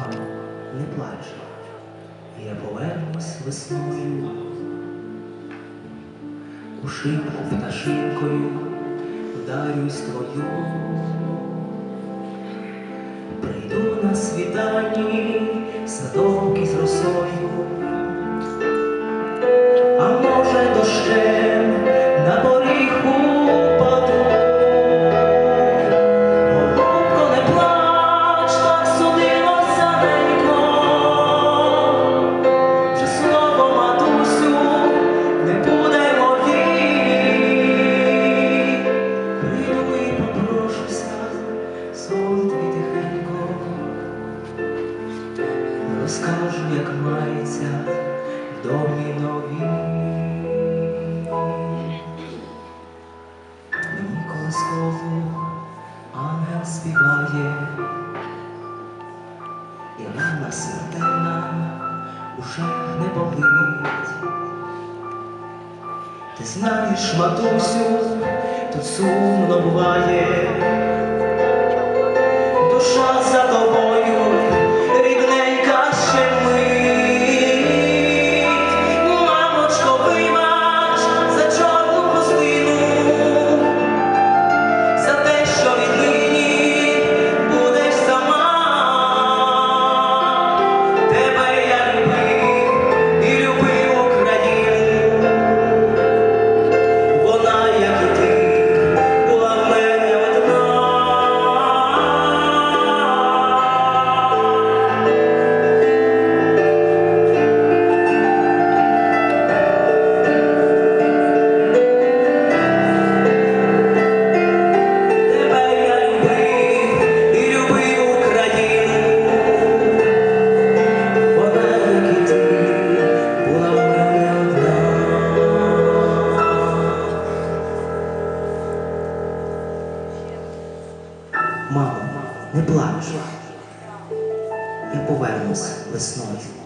Мамо, не плач. Я повернусь весною. У шибку пташинкою вдарюсь твою. Прийду на світанні садок із росою, а може дощем розкажу, як мається в домі новій. Мені колискову ангел співає, і рана смертельна уже не болить. Ти знаєш, матусю, тут сумно буває, Мамо, не плач. Я повернусь весною.